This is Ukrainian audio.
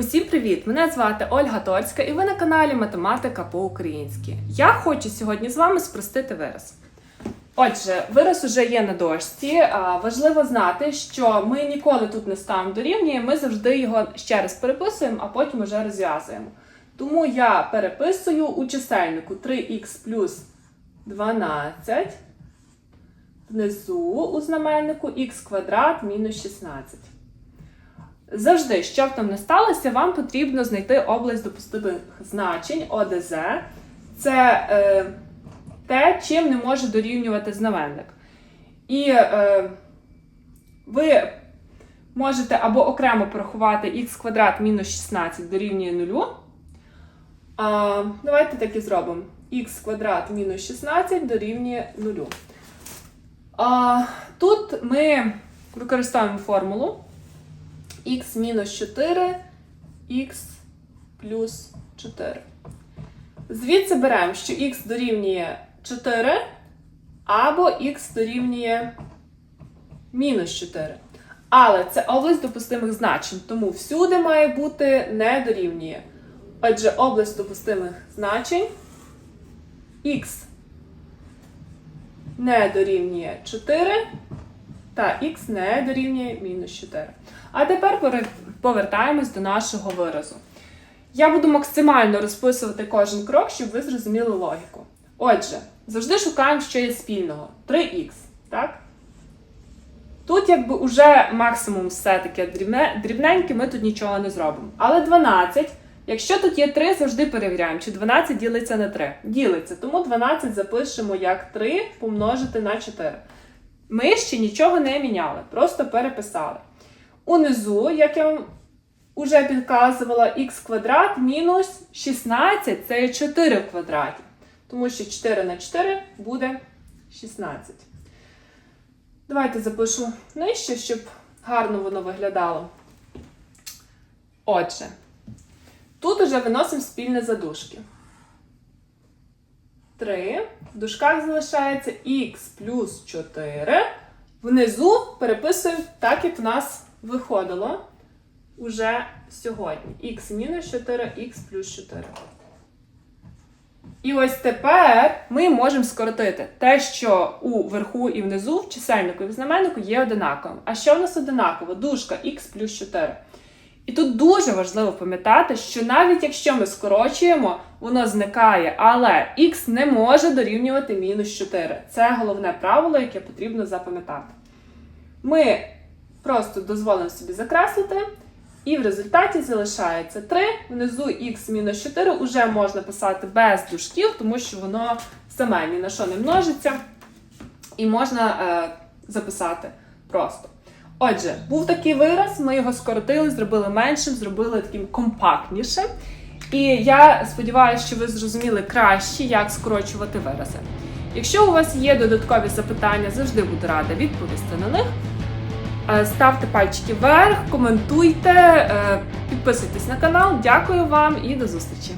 Привіт-привіт! Мене звати Ольга Торська і ви на каналі Математика по-українськи. Я хочу сьогодні з вами спростити вираз. Отже, вираз уже є на дошці. Важливо знати, що ми ніколи тут не ставимо дорівнює, ми завжди його ще раз переписуємо, а потім уже розв'язуємо. Тому я переписую у чисельнику 3х плюс 12, внизу у знаменнику х квадрат мінус 16. Завжди, що б там не сталося, вам потрібно знайти область допустимих значень ОДЗ. Це е, те, чим не може дорівнювати знаменник. І е, ви можете або окремо порахувати х квадрат мінус 16 дорівнює 0. А, давайте так і зробимо. х квадрат мінус 16 дорівнює 0. А, тут ми використовуємо формулу х мінус 4, х плюс 4. Звідси беремо, що х дорівнює 4 або х дорівнює мінус 4. Але це область допустимих значень, тому всюди має бути не дорівнює. Отже, область допустимих значень х не дорівнює 4 та х не дорівнює мінус 4. А тепер повертаємось до нашого виразу. Я буду максимально розписувати кожен крок, щоб ви зрозуміли логіку. Отже, завжди шукаємо, що є спільного. 3х, так? Тут, якби уже максимум все таке дрібненьке, ми тут нічого не зробимо. Але 12, якщо тут є 3, завжди перевіряємо, чи 12 ділиться на 3. Ділиться, тому 12 запишемо як 3 помножити на 4. Ми ще нічого не міняли, просто переписали. Унизу, як я вам уже підказувала, х квадрат мінус 16 це 4 в квадраті. Тому що 4 на 4 буде 16. Давайте запишу нижче, щоб гарно воно виглядало. Отже, тут уже виносимо спільне задушки. 3. В дужках залишається х плюс 4. Внизу переписуємо так, як в нас виходило уже сьогодні. х мінус 4, х плюс 4. І ось тепер ми можемо скоротити те, що у верху і внизу, в чисельнику і в знаменнику є одинаковим. А що в нас одинаково? Дужка х плюс 4. І тут дуже важливо пам'ятати, що навіть якщо ми скорочуємо, воно зникає, але х не може дорівнювати мінус 4. Це головне правило, яке потрібно запам'ятати. Ми просто дозволимо собі закреслити, і в результаті залишається 3, внизу х мінус 4 вже можна писати без дужків, тому що воно саме ні на що не множиться, і можна е, записати просто. Отже, був такий вираз, ми його скоротили, зробили меншим, зробили таким компактнішим. І я сподіваюся, що ви зрозуміли краще, як скорочувати вирази. Якщо у вас є додаткові запитання, завжди буду рада відповісти на них. Е, Ставте пальчики вверх, коментуйте, е, підписуйтесь на канал. Дякую вам і до зустрічі!